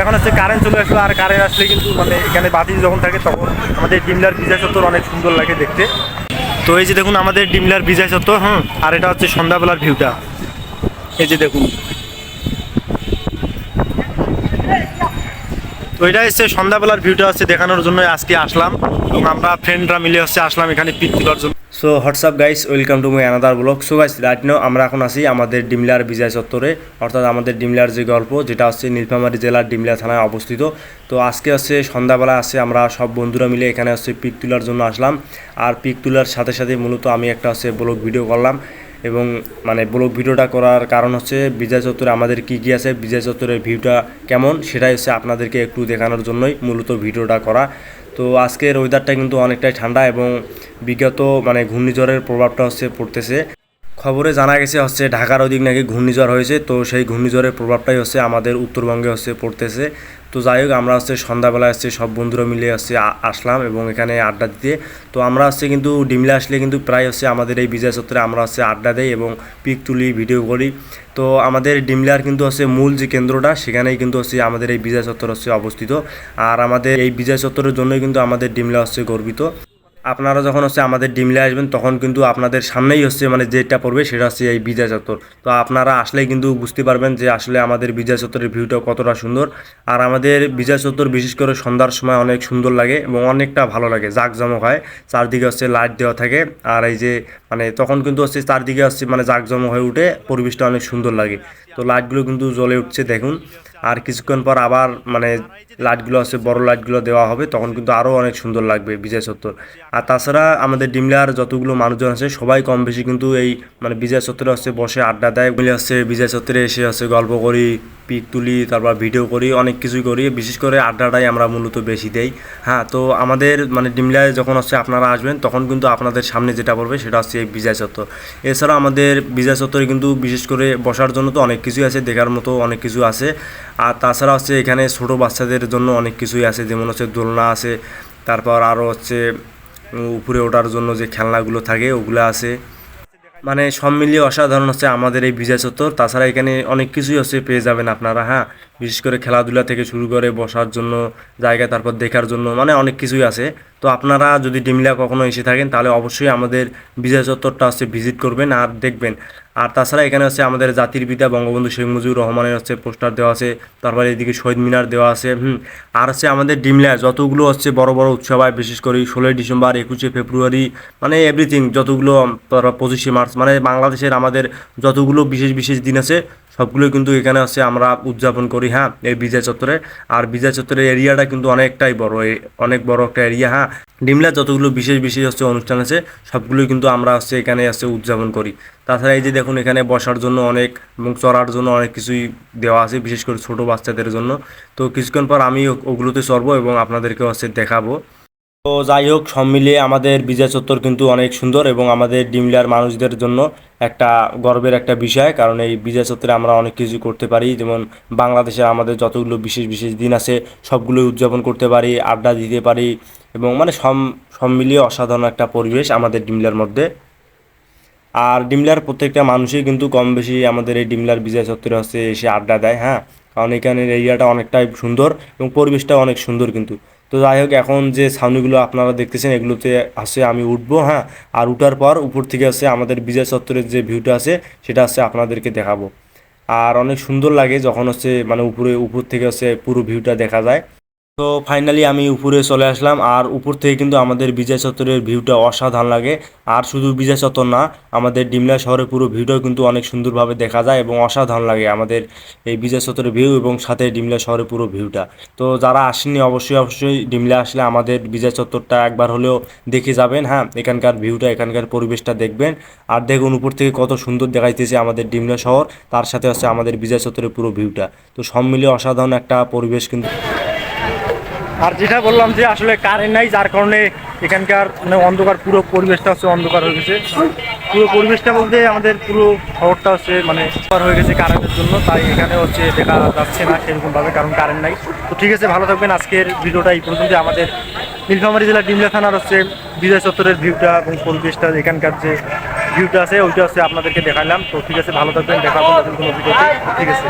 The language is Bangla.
এখন হচ্ছে কারেন্ট চলে আসলো, আর কারেন্ট আসলে কিন্তু মানে এখানে বাতি যখন থাকে তখন আমাদের ডিমলার বিজয় চত্বর অনেক সুন্দর লাগে দেখতে। তো এই যে দেখুন আমাদের ডিমলার বিজয় চত্বর, হুম, আর এটা হচ্ছে সন্ধ্যাবেলার ভিউটা এই যে দেখুন। তো এটা হচ্ছে সন্ধ্যাবেলার ভিউটা হচ্ছে দেখানোর জন্য আজকে আসলাম, এবং আমরা ফ্রেন্ডরা মিলে হচ্ছে আসলাম এখানে পিক তোলার জন্য। So what's up guys welcome to my another blog so guys right now আমরা এখন আছি আমাদের ডিমলার বিজয় চত্বরে, অর্থাৎ আমাদের ডিমলার যে গল্প, যেটা হচ্ছে নীলফামারী জেলার ডিমলা থানায় অবস্থিত। তো, আজকে হচ্ছে সন্ধ্যাবেলা আছে, আমরা সব বন্ধুরা মিলে এখানে হচ্ছে পিক তোলার জন্য আসলাম। আর পিক তোলার সাথে সাথে মূলত আমি একটা হচ্ছে ব্লগ ভিডিও করলাম। এবং মানে ব্লগ ভিডিওটা করার কারণ হচ্ছে বিজয় চত্বরে আমাদের কী কী আছে, বিজয় চত্বরের ভিউটা কেমন, সেটাই হচ্ছে আপনাদেরকে একটু দেখানোর জন্যই মূলত ভিডিওটা করা। তো আজকের ওয়েদারটা কিন্তু অনেকটাই ঠান্ডা এবং বিগত মানে ঘূর্ণিঝড়ের প্রভাবটা হচ্ছে পড়তেছে। খবরে জানা গেছে হচ্ছে ঢাকার ওদিক নাকি ঘূর্ণিঝড় হয়েছে, তো সেই ঘূর্ণিঝড়ের প্রভাবটাই হচ্ছে আমাদের উত্তরবঙ্গে হচ্ছে পড়তেছে। তো যাই হোক, আমরা হচ্ছে সন্ধ্যাবেলা আসছে সব বন্ধুরা মিলে হচ্ছে আসলাম এবং এখানে আড্ডা দিতে। তো আমরা হচ্ছে কিন্তু ডিমলা আসলে কিন্তু প্রায় হচ্ছে আমাদের এই বিজয় চত্বরে আমরা হচ্ছে আড্ডা দেই এবং পিক তুলি, ভিডিও করি। তো আমাদের ডিমলার কিন্তু হচ্ছে মূল যে কেন্দ্রটা, সেখানেই কিন্তু হচ্ছে আমাদের এই বিজয় চত্বর হচ্ছে অবস্থিত। আর আমাদের এই বিজয় চত্বরের জন্যই কিন্তু আমাদের ডিমলা হচ্ছে গর্বিত। আপনারা যখন হচ্ছে আমাদের ডিমলে আসবেন, তখন কিন্তু আপনাদের সামনেই হচ্ছে মানে যেটা পড়বে সেটা হচ্ছে এই বিজয় চত্বর। তো আপনারা আসলেই কিন্তু বুঝতে পারবেন যে আসলে আমাদের বিজয় চত্বরের ভিউটা কতটা সুন্দর। আর আমাদের বিজয় চত্বর বিশেষ করে সন্ধ্যার সময় অনেক সুন্দর লাগে এবং অনেকটা ভালো লাগে, জাঁকজমক হয়। চারদিকে হচ্ছে লাইট দেওয়া থাকে আর এই যে মানে তখন কিন্তু হচ্ছে চারদিকে হচ্ছে মানে জাঁকজমক হয়ে উঠে পরিবেশটা অনেক সুন্দর লাগে। তো লাইটগুলো কিন্তু জ্বলে উঠছে, দেখুন। আর কিছুক্ষণ পর আবার মানে লাইটগুলো আছে, বড় লাইটগুলো দেওয়া হবে, তখন কিন্তু আরও অনেক সুন্দর লাগবে বিজয় চত্বর। আর তাছাড়া আমাদের ডিমলার যতগুলো মানুষজন আছে, সবাই কম বেশি কিন্তু এই মানে বিজয় চত্বরে হচ্ছে বসে আড্ডা দেয়। মিলে হচ্ছে বিজয় চত্বরে এসে আছে গল্প করি। পিক তুলি, তারপর ভিডিও করি, অনেক কিছুই করি। বিশেষ করে আড্ডাটাই আমরা মূলত বেশি দেই। হ্যাঁ তো আমাদের মানে ডিমলায় যখন হচ্ছে আপনারা আসবেন, তখন কিন্তু আপনাদের সামনে যেটা পড়বে সেটা হচ্ছে বিজয় চত্বর। এছাড়া আমাদের বিজয় চত্বরে কিন্তু বিশেষ করে বসার জন্য তো অনেক কিছুই আছে, দেখার মতো অনেক কিছু আছে। আর তাছাড়া হচ্ছে এখানে ছোটো বাচ্চাদের জন্য অনেক কিছুই আছে, যেমন হচ্ছে দোলনা আছে, তারপর আরও হচ্ছে উপরে ওঠার জন্য যে খেলনাগুলো থাকে, ওগুলো আছে। মানে সব মিলিয়ে অসাধারণ হচ্ছে আমাদের এই ভিজা চত্বর। তাছাড়া এখানে অনেক কিছুই হচ্ছে পেয়ে যাবেন আপনারা হ্যাঁ? বিশেষ করে খেলাধুলা থেকে শুরু করে বসার জন্য, জায়গা তারপর দেখার জন্য মানে অনেক কিছুই আছে। তো আপনারা যদি ডিমলা কখনো এসে থাকেন, তাহলে অবশ্যই আমাদের বিজয় চত্বরটা হচ্ছে ভিজিট করবেন আর দেখবেন। আর তাছাড়া এখানে হচ্ছে আমাদের জাতির পিতা বঙ্গবন্ধু শেখ মুজিবুর রহমানের হচ্ছে পোস্টার দেওয়া আছে, তারপরে এদিকে শহীদ মিনার দেওয়া আছে, হুম। আর হচ্ছে আমাদের ডিমলা যতগুলো হচ্ছে বড় বড় উৎসব হয়, বিশেষ করে ষোলোই ডিসেম্বর, একুশে ফেব্রুয়ারি মানে এভরিথিং যতগুলো পঁচিশে মার্চ মানে বাংলাদেশের আমাদের যতগুলো বিশেষ বিশেষ দিন আছে সবগুলো কিন্তু এখানে হচ্ছে আমরা উদযাপন করি হ্যাঁ এই বিজয় চত্বরে। আর বিজয় চত্বরের এরিয়াটা কিন্তু অনেকটাই বড় অনেক বড় একটা এরিয়া হ্যাঁ। ডিমলা যতগুলো বিশেষ বিশেষ হচ্ছে অনুষ্ঠান আছে, সবগুলোই কিন্তু আমরা হচ্ছে এখানে হচ্ছে উদযাপন করি। তাছাড়া এই যে দেখুন, এখানে বসার জন্য অনেক এবং চড়ার জন্য অনেক কিছুই দেওয়া আছে, বিশেষ করে ছোট বাচ্চাদের জন্য। তো কিছুক্ষণ পর আমি ওগুলোতে চড়বো এবং আপনাদেরকে হচ্ছে দেখাবো। তো যাই হোক, সব মিলিয়ে আমাদের বিজয় চত্বর কিন্তু অনেক সুন্দর এবং আমাদের ডিমলার মানুষদের জন্য একটা গর্বের একটা বিষয়, কারণ এই বিজয় চত্বরে আমরা অনেক কিছু করতে পারি। যেমন বাংলাদেশে আমাদের যতগুলো বিশেষ বিশেষ দিন আছে, সবগুলোই উদযাপন করতে পারি, আড্ডা দিতে পারি এবং মানে সব সব মিলিয়ে অসাধারণ একটা পরিবেশ আমাদের ডিমলার মধ্যে। আর ডিমলার প্রত্যেকটা মানুষই কিন্তু কম বেশি আমাদের এই ডিমলার বিজয় চত্বরে হচ্ছে এসে আড্ডা দেয় হ্যাঁ? কারণ এখানের এরিয়াটা অনেকটাই সুন্দর এবং পরিবেশটা অনেক সুন্দর কিন্তু। তো যাই হোক, এখন যে ছাউনিগুলো আপনারা দেখতেছেন, এগুলোতে আসে আমি উঠবো হ্যাঁ? আর উঠার পর উপর থেকে আসে আমাদের বিজয় চত্বরের যে ভিউটা আছে সেটা আসে আপনাদেরকে দেখাবো। আর অনেক সুন্দর লাগে যখন হচ্ছে মানে উপরে, উপর থেকে হচ্ছে পুরো ভিউটা দেখা যায়। তো ফাইনালি আমি উপরে চলে আসলাম, আর উপর থেকে কিন্তু আমাদের বিজয় চত্বরের ভিউটা অসাধারণ লাগে। আর শুধু বিজয় চত্বর না, আমাদের ডিমলা শহরের পুরো ভিউটাও কিন্তু অনেক সুন্দরভাবে দেখা যায় এবং অসাধারণ লাগে আমাদের এই বিজয় চত্বরের ভিউ এবং সাথে ডিমলা শহরের পুরো ভিউটা তো যারা আসেননি অবশ্যই অবশ্যই ডিমলা আসলে আমাদের বিজয় চত্বরটা একবার হলেও দেখে যাবেন হ্যাঁ? এখানকার ভিউটা এখানকার পরিবেশটা দেখবেন। আর দেখুন উপর থেকে কত সুন্দর দেখাইতেছে আমাদের ডিমলা শহর, তার সাথে হচ্ছে আমাদের বিজয় চত্বরের পুরো ভিউটা তো সব মিলিয়ে অসাধারণ একটা পরিবেশ কিন্তু আর যেটা বললাম যে আসলে কারেন্ট নাই, যার কারণে এখানকার মানে অন্ধকার, পুরো পরিবেশটা হচ্ছে অন্ধকার হয়ে গেছে। পুরো পরিবেশটা বলতে আমাদের পুরো শহরটা হচ্ছে মানে হয়ে গেছে কারেন্টের জন্য, তাই এখানে হচ্ছে দেখা যাচ্ছে না সেরকমভাবে, কারণ কারেন্ট নাই। তো ঠিক আছে, ভালো থাকবেন। আজকের ভিডিওটা এই পর্যন্ত আমাদের নীলফামারী জেলার ডিমলা থানার হচ্ছে বিজয় চত্বরের ভিউটা এবং পরিবেশটা, এখানকার যে ভিউটা আছে, ওইটা হচ্ছে আপনাদেরকে দেখালাম। তো ঠিক আছে, ভালো থাকবেন। নতুন কোনো ভিডিওতে। ঠিক আছে।